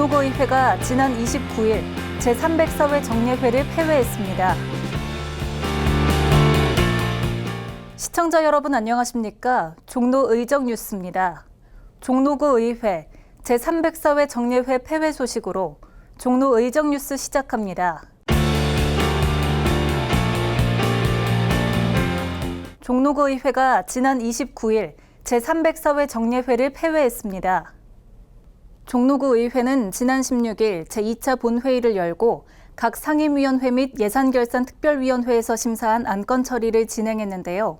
종로구의회가 지난 29일 제304회 정례회를 폐회했습니다. 시청자 여러분 안녕하십니까? 종로 의정 뉴스입니다. 종로구 의회 제304회 정례회 폐회 소식으로 종로 의정 뉴스 시작합니다. 종로구 의회가 지난 29일 제304회 정례회를 폐회했습니다. 종로구 의회는 지난 16일 제2차 본회의를 열고 각 상임위원회 및 예산결산 특별위원회에서 심사한 안건 처리를 진행했는데요.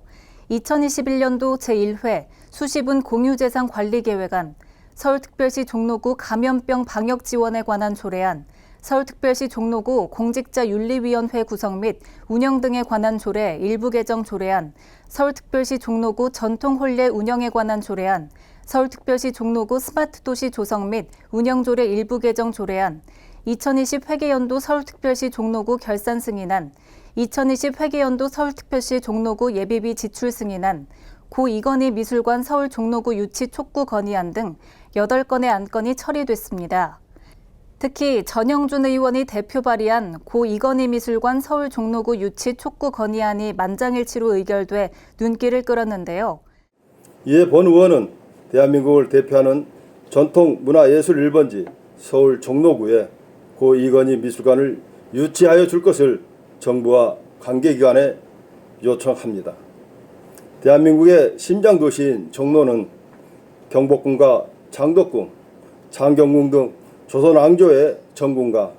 2021년도 제1회 수시분 공유재산 관리계획안, 서울특별시 종로구 감염병 방역 지원에 관한 조례안, 서울특별시 종로구 공직자 윤리위원회 구성 및 운영 등에 관한 조례 일부 개정 조례안, 서울특별시 종로구 전통홀례 운영에 관한 조례안, 서울특별시 종로구 스마트도시 조성 및 운영조례 일부 개정 조례안, 2020 회계연도 서울특별시 종로구 결산 승인안, 2020 회계연도 서울특별시 종로구 예비비 지출 승인안, 고 이건희 미술관 서울 종로구 유치 촉구 건의안 등 8건의 안건이 처리됐습니다. 특히 전영준 의원이 대표 발의한 고 이건희 미술관 서울 종로구 유치 촉구 건의안이 만장일치로 의결돼 눈길을 끌었는데요. 이에 본 의원은 대한민국을 대표하는 전통 문화예술 1번지 서울 종로구에 고 이건희 미술관을 유치하여 줄 것을 정부와 관계기관에 요청합니다. 대한민국의 심장도시인 종로는 경복궁과 장덕궁, 장경궁 등 조선 왕조의 정궁과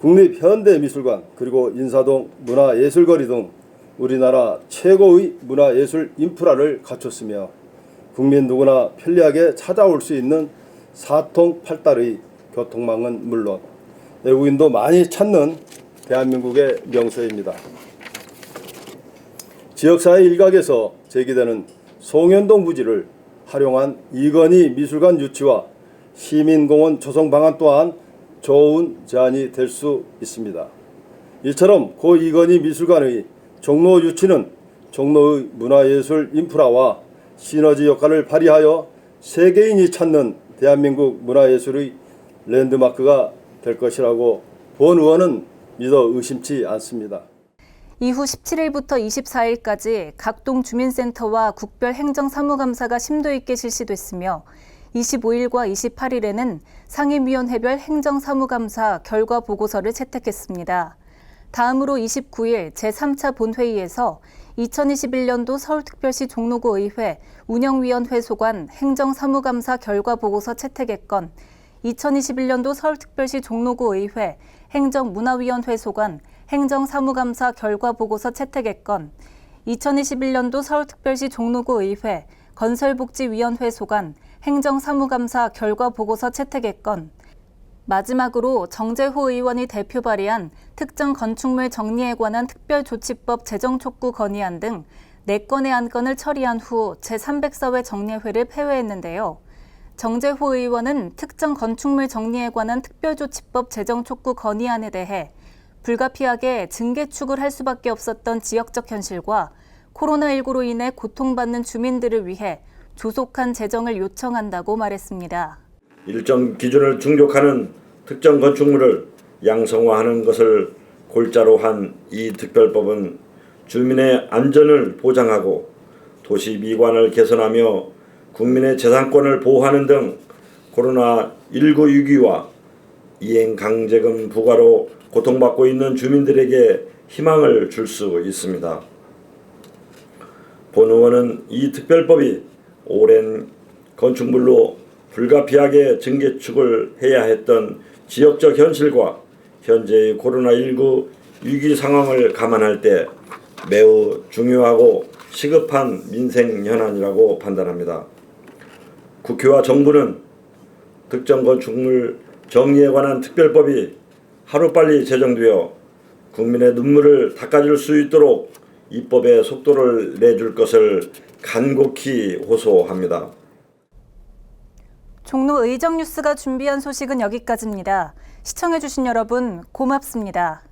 국립현대미술관 그리고 인사동 문화예술거리 등 우리나라 최고의 문화예술 인프라를 갖췄으며 국민 누구나 편리하게 찾아올 수 있는 사통팔달의 교통망은 물론 외국인도 많이 찾는 대한민국의 명소입니다. 지역사회 일각에서 제기되는 송현동 부지를 활용한 이건희 미술관 유치와 시민공원 조성 방안 또한 좋은 제안이 될 수 있습니다. 이처럼 고 이건희 미술관의 종로 유치는 종로의 문화예술 인프라와 시너지 효과를 발휘하여 세계인이 찾는 대한민국 문화예술의 랜드마크가 될 것이라고 본 의원은 믿어 의심치 않습니다. 이후 17일부터 24일까지 각동 주민센터와 국별 행정사무감사가 심도 있게 실시됐으며 25일과 28일에는 상임위원회별 행정사무감사 결과 보고서를 채택했습니다. 다음으로 29일 제3차 본회의에서 2021년도 서울특별시 종로구 의회 운영위원회 소관 행정사무감사 결과 보고서 채택의 건, 2021년도 서울특별시 종로구 의회 행정문화위원회 소관 행정사무감사 결과 보고서 채택의 건, 2021년도 서울특별시 종로구 의회 건설복지위원회 소관 행정사무감사 결과 보고서 채택의 건, 마지막으로 정재호 의원이 대표 발의한 특정 건축물 정리에 관한 특별조치법 제정 촉구 건의안 등 4건의 안건을 처리한 후 제304회 정례회를 폐회했는데요. 정재호 의원은 특정 건축물 정리에 관한 특별조치법 제정 촉구 건의안에 대해 불가피하게 증개축을 할 수밖에 없었던 지역적 현실과 코로나19로 인해 고통받는 주민들을 위해 조속한 재정을 요청한다고 말했습니다. 일정 기준을 충족하는 특정 건축물을 양성화하는 것을 골자로 한 이 특별법은 주민의 안전을 보장하고 도시 미관을 개선하며 국민의 재산권을 보호하는 등 코로나19 위기와 이행 강제금 부과로 고통받고 있는 주민들에게 희망을 줄 수 있습니다. 본 의원은 이 특별법이 오랜 건축물로 불가피하게 증개축을 해야 했던 지역적 현실과 현재의 코로나19 위기 상황을 감안할 때 매우 중요하고 시급한 민생 현안이라고 판단합니다. 국회와 정부는 특정 건축물 정리에 관한 특별법이 하루빨리 제정되어 국민의 눈물을 닦아줄 수 있도록 입법에 속도를 내줄 것을 간곡히 호소합니다. 종로 의정 뉴스가 준비한 소식은 여기까지입니다. 시청해주신 여러분 고맙습니다.